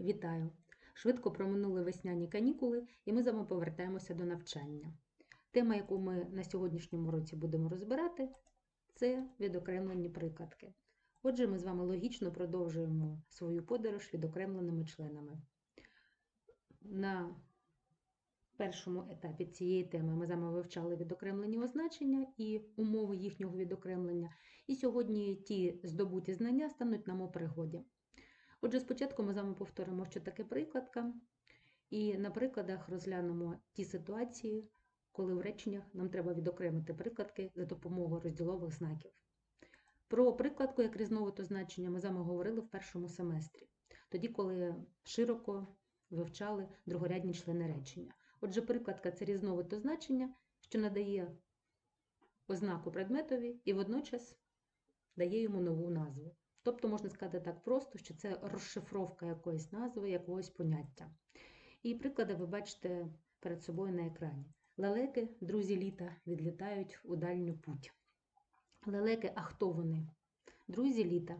Вітаю! Швидко проминули весняні канікули, і ми з вами повертаємося до навчання. Тема, яку ми на сьогоднішньому році будемо розбирати, це відокремлені прикладки. Отже, ми з вами логічно продовжуємо свою подорож відокремленими членами. На першому етапі цієї теми ми з вами вивчали відокремлені означення і умови їхнього відокремлення. І сьогодні ті здобуті знання стануть нам у пригоді. Отже, спочатку ми з вами повторимо, що таке прикладка, і на прикладах розглянемо ті ситуації, коли в реченнях нам треба відокремити прикладки за допомогою розділових знаків. Про прикладку як різновид означення ми з вами говорили в першому семестрі, тоді, коли широко вивчали другорядні члени речення. Отже, прикладка це різновид означення, що надає ознаку предметові і водночас дає йому нову назву. Тобто, можна сказати так просто, що це розшифровка якоїсь назви, якогось поняття. І приклади ви бачите перед собою на екрані. Лелеки, друзі літа, відлітають у дальню путь. Лелеки, а хто вони? Друзі літа.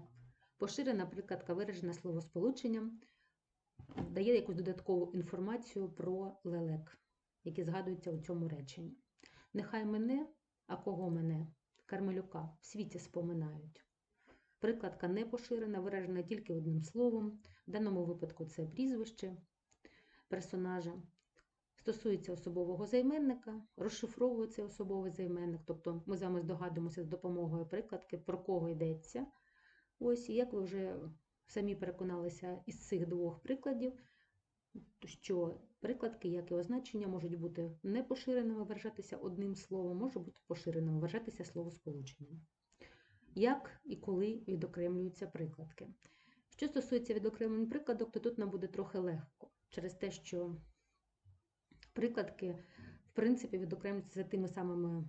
Поширена прикладка виражена словосполученням, дає якусь додаткову інформацію про лелек, які згадуються у цьому реченні. Нехай мене, а кого мене? Кармелюка в світі споминають. Прикладка не поширена, виражена тільки одним словом. В даному випадку це прізвище персонажа. Стосується особового займенника, розшифровує цей особовий займенник, тобто ми з вами здогадуємося з допомогою прикладки, про кого йдеться. Ось, як ви вже самі переконалися із цих двох прикладів, що прикладки, як і означення, можуть бути не поширеними, виражатися одним словом, може бути поширеними, виражатися словосполученням як і коли відокремлюються прикладки. Що стосується відокремлень прикладок, то тут нам буде трохи легко, через те, що прикладки, в принципі, відокремлюються за тими самими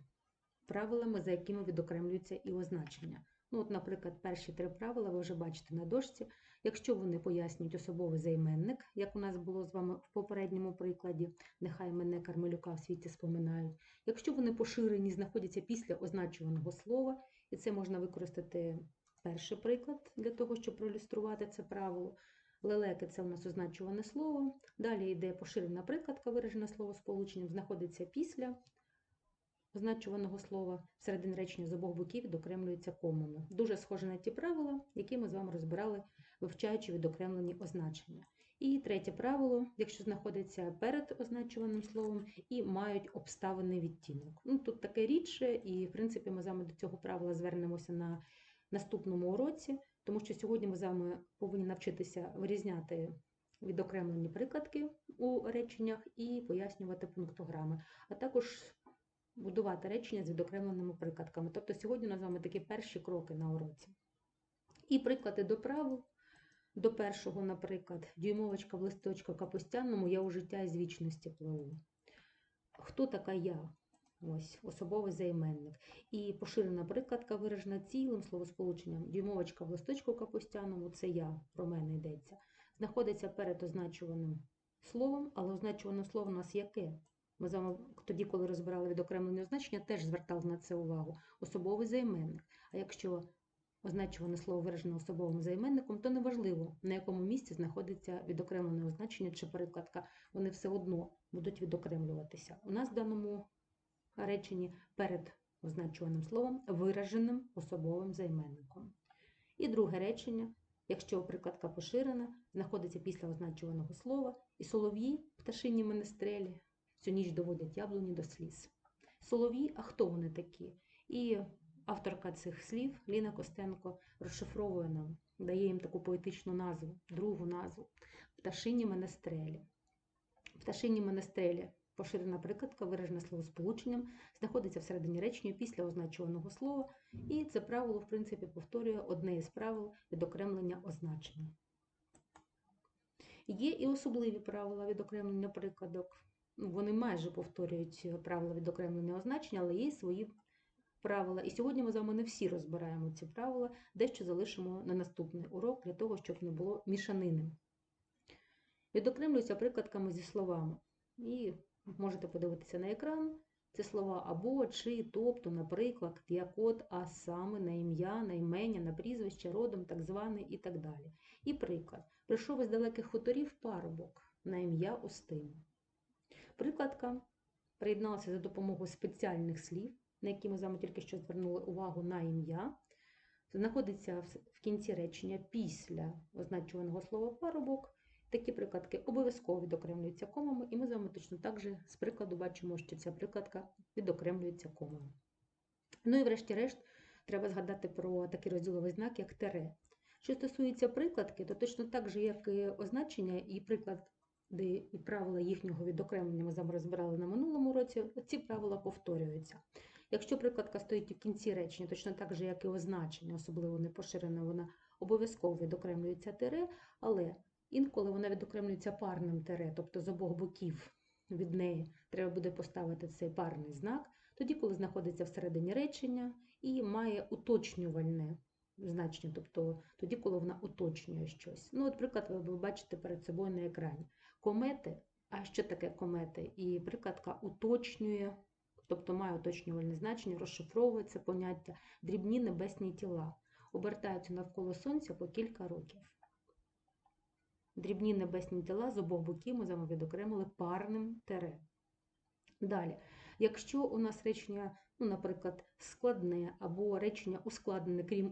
правилами, за якими відокремлюються і означення. Ну, от, Наприклад, перші три правила ви вже бачите на дошці. Якщо вони пояснюють особовий займенник, як у нас було з вами в попередньому прикладі, нехай мене Кармелюка в світі споминають. Якщо вони поширені, знаходяться після означуваного слова, і це можна використати перший приклад для того, щоб проілюструвати це правило. Лелеки це у нас означуване слово. Далі йде поширена прикладка, виражена словосполученням, знаходиться після означуваного слова. Всередині речення з обох боків відокремлюється комами. Дуже схоже на ті правила, які ми з вами розбирали, вивчаючи відокремлені означення. І третє правило, якщо знаходиться перед означуваним словом і мають обставини відтінок. Ну, Тут таке рідше, і, в принципі, ми з вами до цього правила звернемося на наступному уроці, тому що сьогодні ми з вами повинні навчитися вирізняти відокремлені прикладки у реченнях і пояснювати пунктограми, а також будувати речення з відокремленими прикладками. Тобто сьогодні у нас з вами такі перші кроки на уроці. І приклади до правил. До першого, наприклад, дюймовочка в листочку капустяному я у життя із вічності пливу. Хто така я? Ось, особовий займенник. І поширена прикладка виражена цілим словосполученням. Дюймовочка в листочку капустяному це я, про мене йдеться. Знаходиться перед означуваним словом, але означуване слово у нас яке? Ми з вами тоді, коли розбирали відокремлені означення, теж звертали на це увагу. Особовий займенник. А якщо означуване слово виражено особовим займенником, то неважливо, на якому місці знаходиться відокремлене означення чи перекладка, вони все одно будуть відокремлюватися. У нас в даному реченні перед означуваним словом вираженим особовим займенником. І друге речення, якщо прикладка поширена, знаходиться після означуваного слова, і солов'ї, пташині менестрелі, всю ніч доводять яблуні до сліз. Солов'ї, а хто вони такі? І Авторка цих слів Ліна Костенко розшифровує нам, дає їм таку поетичну назву, другу назву пташині менестрелі. Пташині менестрелі поширена прикладка, виражена словосполученням, знаходиться всередині речення після означуваного слова, і це правило, в принципі, повторює одне із правил відокремлення означення. Є і особливі правила відокремлення прикладок. Вони майже повторюють правила відокремлення означення, але є свої правила. І сьогодні ми з вами не всі розбираємо ці правила, дещо залишимо на наступний урок для того, щоб не було мішанини. Відокремлююся прикладками зі словами. І можете подивитися на екран. Це слова або, чи, тобто, наприклад, як от, а саме, на ім'я, на імення, на прізвище, родом, так званий і так далі. І приклад. Прийшов із далеких хуторів парубок на ім'я Устим. Прикладка приєдналася за допомогою спеціальних слів, на які ми з вами тільки що звернули увагу на ім'я. Знаходиться в кінці речення після означуваного слова парубок. Такі прикладки обов'язково відокремлюються комами, і ми з вами точно так же з прикладу бачимо, що ця прикладка відокремлюється комами. Ну і врешті-решт, треба згадати про такий розділовий знак, як тере. Що стосується прикладки, то точно так же, як і означення, і приклади і правила їхнього відокремлення ми з вами розбирали на минулому році, ці правила повторюються. Якщо прикладка стоїть у кінці речення, точно так же, як і означення, особливо не поширена, вона обов'язково відокремлюється тире, але інколи вона відокремлюється парним тире, тобто з обох боків від неї треба буде поставити цей парний знак, тоді, коли знаходиться всередині речення і має уточнювальне значення, тобто тоді, коли вона уточнює щось. Ну, от приклад ви бачите перед собою на екрані. Комети, а що таке комети? І прикладка уточнює, тобто має уточнювальне значення, розшифровує це поняття дрібні небесні тіла, обертаються навколо сонця по кілька років. Дрібні небесні тіла з обох боків ми з вами відокремили парним тере. Далі, якщо у нас речення, ну, наприклад, складне або речення ускладнене, крім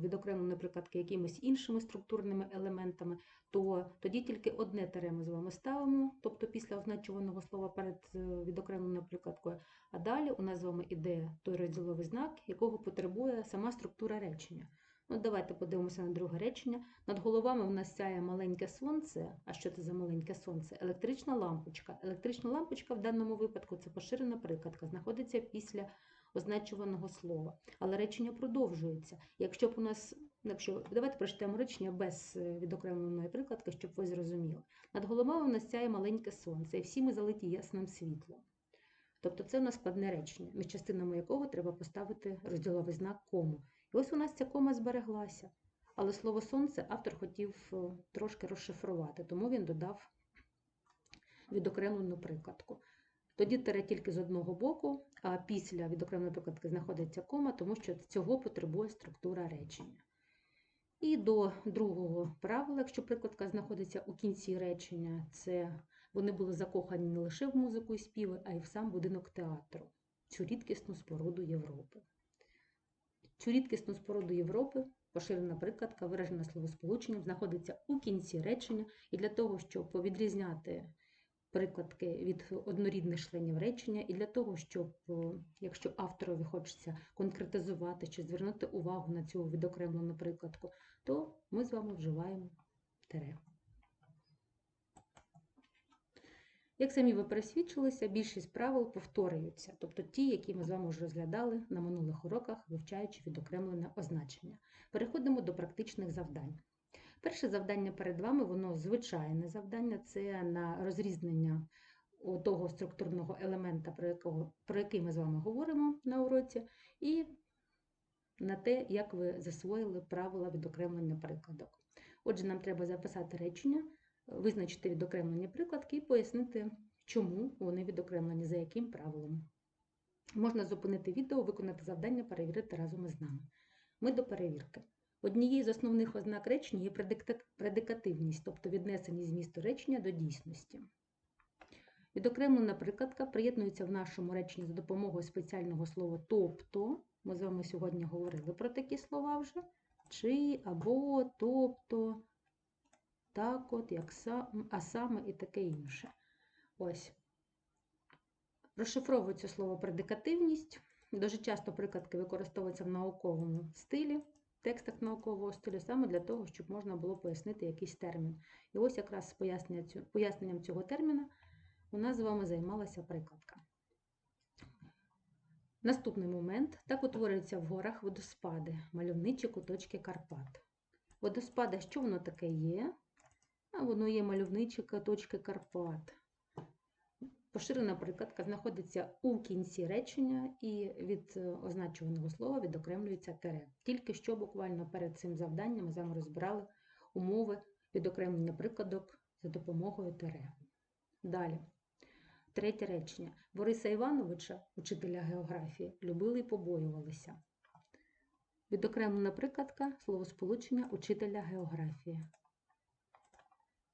відокремленої прикладки якимись іншими структурними елементами, то тоді тільки одне тере ми з вами ставимо, тобто після означуваного слова перед е, відокремленою прикладкою, а далі у нас з вами іде той розділовий знак, якого потребує сама структура речення. Ну, Давайте подивимося на друге речення. Над головами у нас сяє маленьке сонце. А що це за маленьке сонце? Електрична лампочка. Електрична лампочка в даному випадку це поширена прикладка, знаходиться після означуваного слова. Але речення продовжується. Якщо б у нас, якщо давайте прочитаємо речення без е, відокремленої прикладки, щоб ви зрозуміли. Над головами у нас сяє маленьке сонце, і всі ми залиті ясним світлом. Тобто це у нас складне речення, між частинами якого треба поставити розділовий знак кому. І ось у нас ця кома збереглася. Але слово сонце автор хотів е, трошки розшифрувати, тому він додав відокремлену прикладку. Тоді тере тільки з одного боку, а після відокремленої прикладки знаходиться кома, тому що цього потребує структура речення. І до другого правила, якщо прикладка знаходиться у кінці речення, це вони були закохані не лише в музику і співи, а й в сам будинок театру, цю рідкісну споруду Європи. Цю рідкісну споруду Європи, поширена прикладка, виражена словосполученням, знаходиться у кінці речення, і для того, щоб відрізняти прикладки від однорідних членів речення, і для того, щоб, якщо авторові хочеться конкретизувати чи звернути увагу на цю відокремлену прикладку, то ми з вами вживаємо тере. Як самі ви пересвідчилися, більшість правил повторюються, тобто ті, які ми з вами вже розглядали на минулих уроках, вивчаючи відокремлене означення. Переходимо до практичних завдань. Перше завдання перед вами, воно звичайне завдання це на розрізнення того структурного елемента, про, якого, про який ми з вами говоримо на уроці, і на те, як ви засвоїли правила відокремлення прикладок. Отже, нам треба записати речення визначити відокремлені прикладки і пояснити, чому вони відокремлені, за яким правилом. Можна зупинити відео, виконати завдання, перевірити разом із нами. Ми до перевірки. Однією з основних ознак речення є предикативність, тобто віднесення змісту речення до дійсності. Відокремлена прикладка приєднується в нашому реченні за допомогою спеціального слова тобто. Ми з вами сьогодні говорили про такі слова вже. Чи, або, тобто, так от, як сам, а саме і таке інше. Ось. Розшифровується слово предикативність. Дуже часто прикладки використовуються в науковому стилі, в текстах наукового стилю, саме для того, щоб можна було пояснити якийсь термін. І ось якраз з поясненням цього терміна у нас з вами займалася прикладка. Наступний момент так утворюються в горах водоспади, мальовничі куточки Карпат. Водоспади, що воно таке є? Воно є мальовничі точки Карпат. Поширена прикладка знаходиться у кінці речення і від е, означуваного слова відокремлюється тере. Тільки що буквально перед цим завданням з вами розбирали умови відокремлення прикладок за допомогою тере. Далі. Третє речення. Бориса Івановича, учителя географії, любили і побоювалися. Відокремлена прикладка словосполучення учителя географії.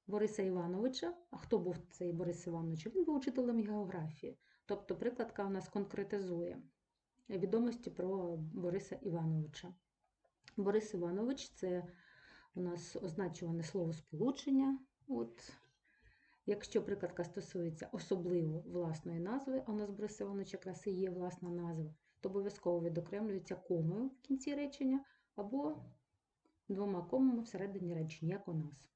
Бориса Івановича. А хто був цей Борис Іванович? Він був учителем географії. Тобто прикладка у нас конкретизує відомості про Бориса Івановича. Борис Іванович це у нас означуване слово сполучення. От. Якщо прикладка стосується особливо власної назви, а у нас Борис Іванович якраз і є власна назва, то обов'язково відокремлюється комою в кінці речення або двома комами всередині речення, як у нас.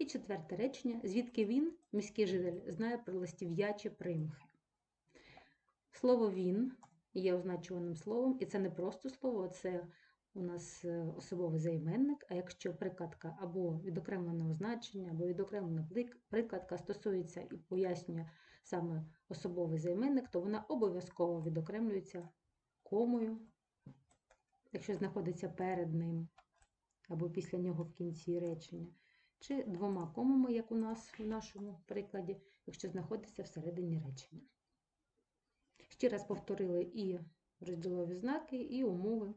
І четверте речення, звідки він, міський житель, знає про листів'ячі примхи. Слово він є означуваним словом, і це не просто слово, це у нас е, особовий займенник. А якщо прикладка або відокремлене означення, або відокремлена прикладка стосується і пояснює саме особовий займенник, то вона обов'язково відокремлюється комою, якщо знаходиться перед ним, або після нього в кінці речення, чи двома комами, як у нас в нашому прикладі, якщо знаходиться всередині речення. Ще раз повторили і розділові знаки, і умови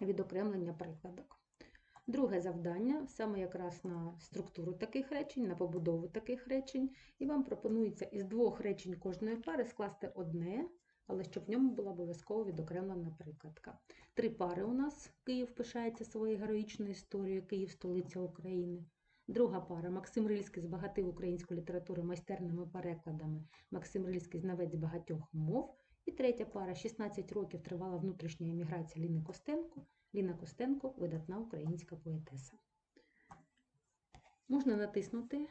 відокремлення прикладок. Друге завдання саме якраз на структуру таких речень, на побудову таких речень, і вам пропонується із двох речень кожної пари скласти одне, але щоб в ньому була обов'язково відокремлена прикладка. Три пари у нас Київ пишається своєю героїчною історією, Київ столиця України. Друга пара Максим Рильський збагатив українську літературу майстерними перекладами. Максим Рильський знавець багатьох мов. І третя пара 16 років тривала внутрішня еміграція Ліни Костенко. Ліна Костенко видатна українська поетеса. Можна натиснути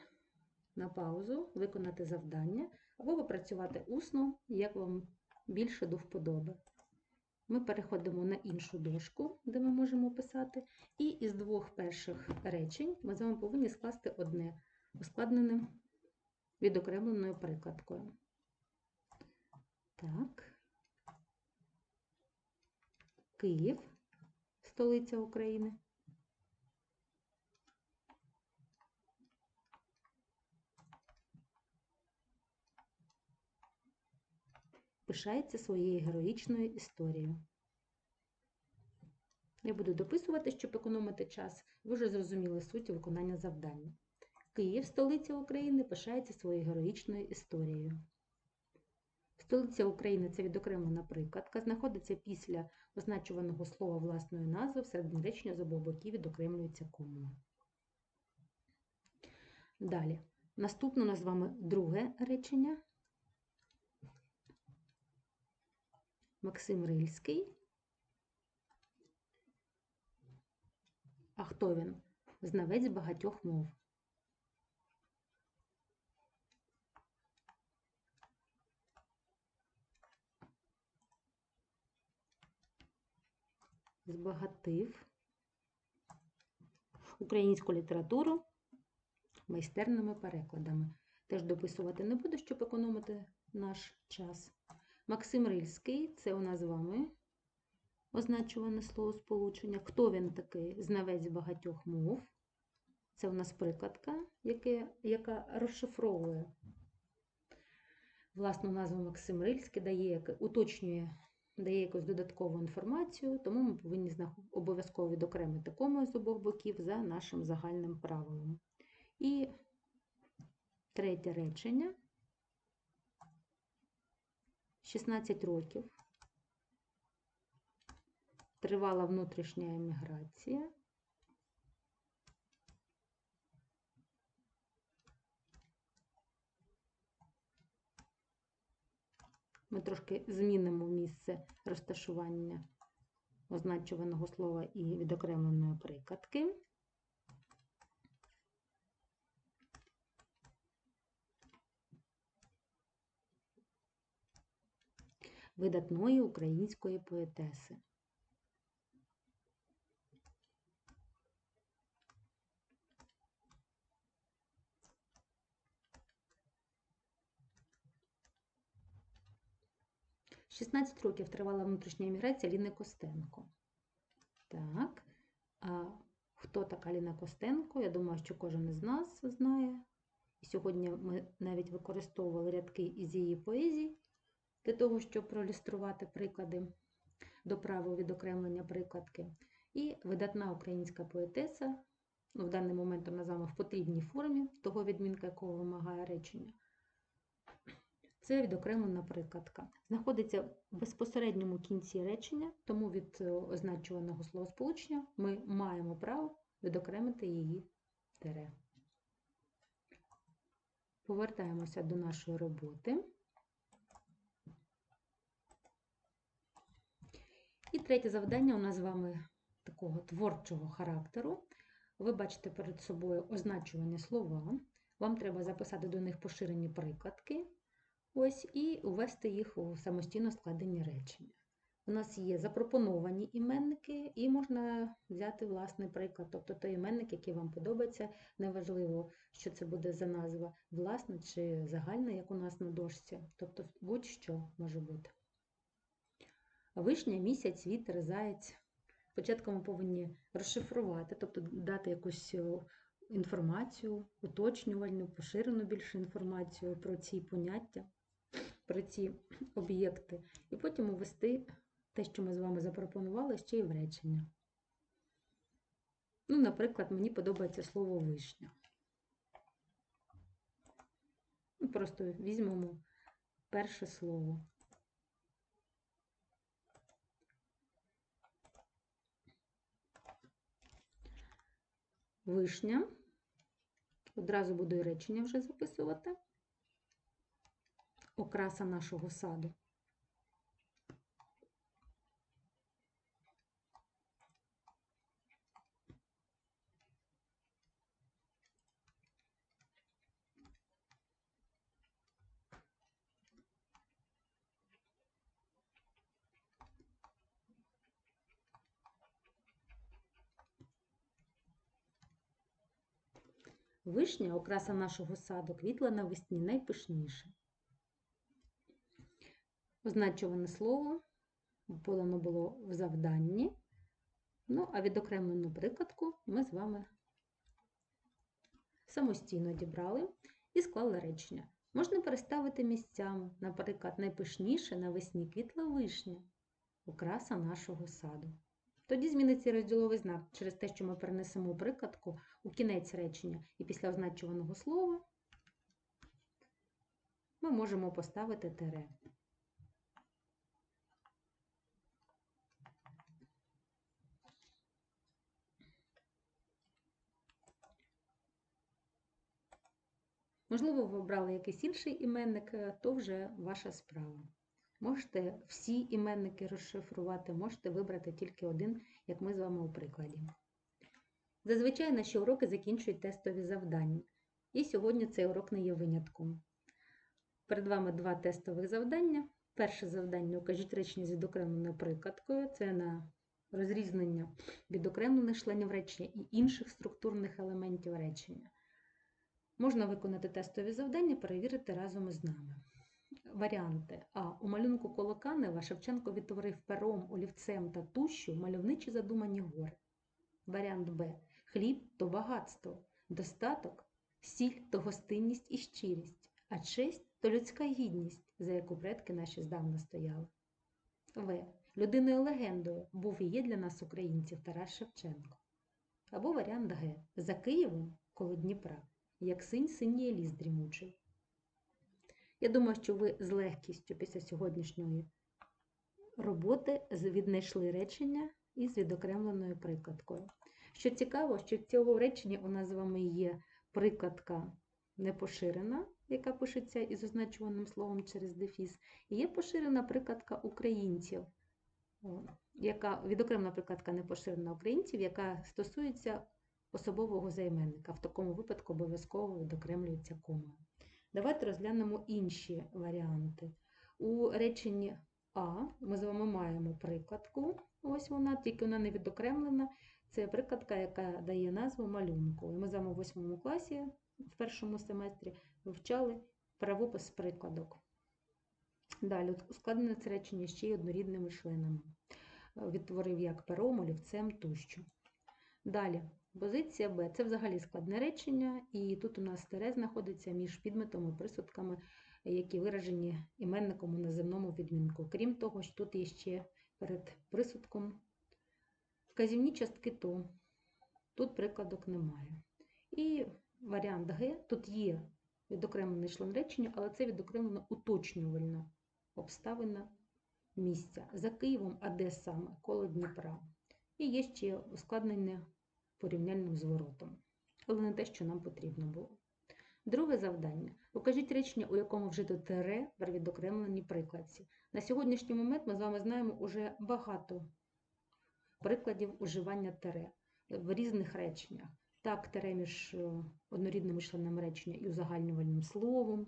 на паузу, виконати завдання або попрацювати усно, як вам більше до вподоби. Ми переходимо на іншу дошку, де ми можемо писати, і із двох перших речень ми з вами повинні скласти одне ускладнене відокремленою прикладкою. Так. Київ, столиця України. Пишається своєю героїчною історією. Я буду дописувати, щоб економити час. Ви вже зрозуміли суть виконання завдання. Київ, столиця України, пишається своєю героїчною історією. Столиця України це відокремлена прикладка, знаходиться після означуваного слова власної назви, всередині речення з обох боків відокремлюється комою. Далі. Наступне у нас з вами друге речення. Максим Рильський. А хто він? Знавець багатьох мов. Збагатив українську літературу майстерними перекладами. Теж дописувати не буду, щоб економити наш час. Максим Рильський це у нас з вами означуване слово сполучення. Хто він такий? Знавець багатьох мов. Це у нас прикладка, яка розшифровує власну назву Максим Рильський, дає, уточнює, дає якусь додаткову інформацію, тому ми повинні обов'язково відокремити кому з обох боків за нашим загальним правилом. І третє речення. 16 років тривала внутрішня еміграція. Ми трошки змінимо місце розташування означуваного слова і відокремленої прикладки. Видатної української поетеси. Шістнадцять років тривала внутрішня еміграція Ліни Костенко. Так, а хто така Ліна Костенко? Я думаю, що кожен із нас знає. Сьогодні ми навіть використовували рядки із її поезії для того, щоб проілюструвати приклади до правил відокремлення прикладки. І видатна українська поетеса Ну, в даний момент вона з в потрібній формі того відмінка, якого вимагає речення. Це відокремлена прикладка. Знаходиться в безпосередньому кінці речення, тому від е, означуваного словосполучення ми маємо право відокремити її тире. Повертаємося до нашої роботи. І третє завдання у нас з вами такого творчого характеру. Ви бачите перед собою означувані слова. Вам треба записати до них поширені прикладки. Ось, і ввести їх у самостійно складені речення. У нас є запропоновані іменники, і можна взяти власний приклад, тобто той іменник, який вам подобається, неважливо, що це буде за назва, власна чи загальна, як у нас на дошці, тобто будь-що може бути. Вишня, місяць, вітер, заєць. Спочатку ми повинні розшифрувати, тобто дати якусь інформацію, уточнювальну, поширену більше інформацію про ці поняття, про ці об'єкти, і потім увести те, що ми з вами запропонували, ще й в речення. Ну, наприклад, мені подобається слово вишня. Ну, Просто візьмемо перше слово. Вишня. Одразу буду і речення вже записувати. Окраса нашого саду. Вишня, окраса нашого саду, квітла навесні найпишніше. Означуване слово подано було в завданні. Ну, а відокремлену прикладку ми з вами самостійно дібрали і склали речення. Можна переставити місцями, наприклад, найпишніше навесні квітла вишня, окраса нашого саду. Тоді зміниться розділовий знак через те, що ми перенесемо прикладку у кінець речення і після означуваного слова ми можемо поставити тире. Можливо, ви обрали якийсь інший іменник, е, то вже ваша справа. Можете всі іменники розшифрувати, можете вибрати тільки один, як ми з вами у прикладі. Зазвичай наші уроки закінчують тестові завдання. І сьогодні цей урок не є винятком. Перед вами два тестових завдання. Перше завдання укажіть речення з відокремленою прикладкою. Це на розрізнення відокремлених членів речення і інших структурних елементів речення. Можна виконати тестові завдання, перевірити разом із нами. Варіанти. А. У малюнку коло Канева Шевченко відтворив пером, олівцем та тущу мальовничі задумані гори. Варіант Б. Хліб то багатство, достаток, сіль то гостинність і щирість, а честь то людська гідність, за яку предки наші здавна стояли. В. Людиною легендою був і є для нас українців Тарас Шевченко. Або варіант Г. За Києвом коло Дніпра, як синь синій ліс дрімучий. Я думаю, що ви з легкістю після сьогоднішньої роботи віднайшли речення із відокремленою прикладкою. Що цікаво, що в цього речення у нас з вами є прикладка непоширена, яка пишеться із означуваним словом через дефіс, і є поширена прикладка українців, яка відокремлена прикладка непоширена українців, яка стосується особового займенника. В такому випадку обов'язково відокремлюється комою. Давайте розглянемо інші варіанти. У реченні А ми з вами маємо прикладку. Ось вона, тільки вона не відокремлена. Це прикладка, яка дає назву малюнку. І ми з вами в 8 класі в першому семестрі вивчали правопис прикладок. Далі ускладнене це речення ще й однорідними членами. Відтворив як пером, олівцем тощо. Далі Позиція Б це взагалі складне речення, і тут у нас тире знаходиться між підметом і присудками, які виражені іменником у наземному відмінку. Крім того, що тут є ще перед присудком вказівні частки то, Тут прикладок немає. І варіант Г, тут є відокремлений член речення, але це відокремлена уточнювальна обставина місця. За Києвом, а де саме? Коло Дніпра. І є ще ускладнення порівняльним зворотом, але не те, що нам потрібно було. Друге завдання. Покажіть речення, у якому вжито тире при відокремленій прикладці. На сьогоднішній момент ми з вами знаємо уже багато прикладів уживання тире в різних реченнях. Так, тире між е, однорідними членами речення і узагальнювальним словом,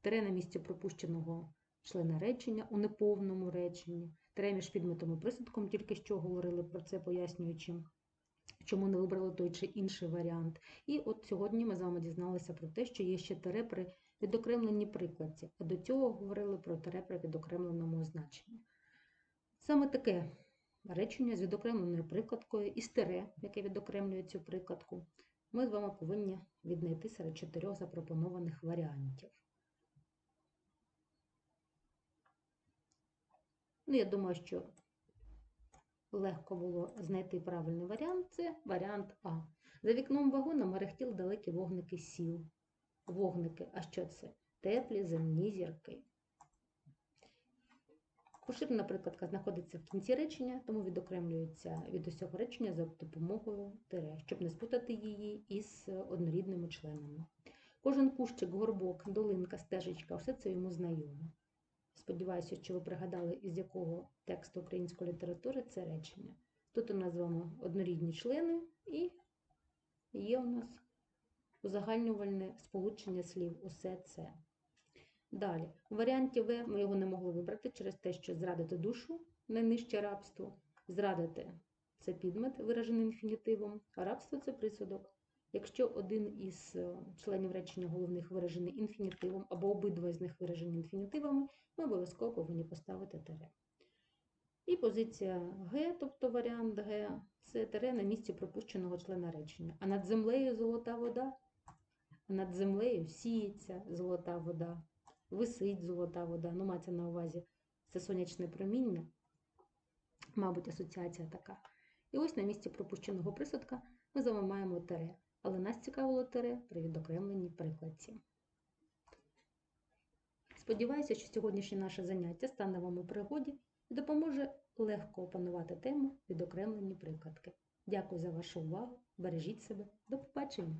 тире на місці пропущеного члена речення у неповному реченні, тире між підметом і присудком, тільки що говорили про це, пояснюючи, чому не вибрали той чи інший варіант. І от сьогодні ми з вами дізналися про те, що є ще тире при прикладці, а до цього говорили про тире при відокремленому означенні. Саме таке речення з відокремленою прикладкою і тире, яке відокремлює цю прикладку, ми з вами повинні віднайти серед чотирьох запропонованих варіантів. Ну, я думаю, що легко було знайти правильний варіант. Це варіант А. За вікном вагона мерехтіли далекі вогники сіл. Вогники, а що це? Теплі земні зірки. Поширена прикладка знаходиться в кінці речення, тому відокремлюється від усього речення за допомогою тире, щоб не спутати її із однорідними членами. Кожен кущик, горбок, долинка, стежечка все це йому знайомо. Сподіваюся, що ви пригадали, із якого тексту української літератури це речення. Тут у нас з вами однорідні члени і є у нас узагальнювальне сполучення слів усе це. Далі, у варіанті В ми його не могли вибрати через те, що зрадити душу найнижче рабство, зрадити це підмет, виражений інфінітивом, а рабство це присудок. Якщо один із е, членів речення головних виражений інфінітивом або обидва з них виражені інфінітивами, ми обов'язково повинні поставити тире. І позиція Г, тобто варіант Г, це тире на місці пропущеного члена речення. А над землею золота вода, а над землею сіється золота вода, висить золота вода. Ну, мається на увазі це сонячне проміння, мабуть, асоціація така. І ось на місці пропущеного присудка ми з вами маємо тире. Але нас цікавило тире при відокремленій прикладці. Сподіваюся, що сьогоднішнє наше заняття стане вам у пригоді і допоможе легко опанувати тему відокремлені прикладки. Дякую за вашу увагу. Бережіть себе. До побачення!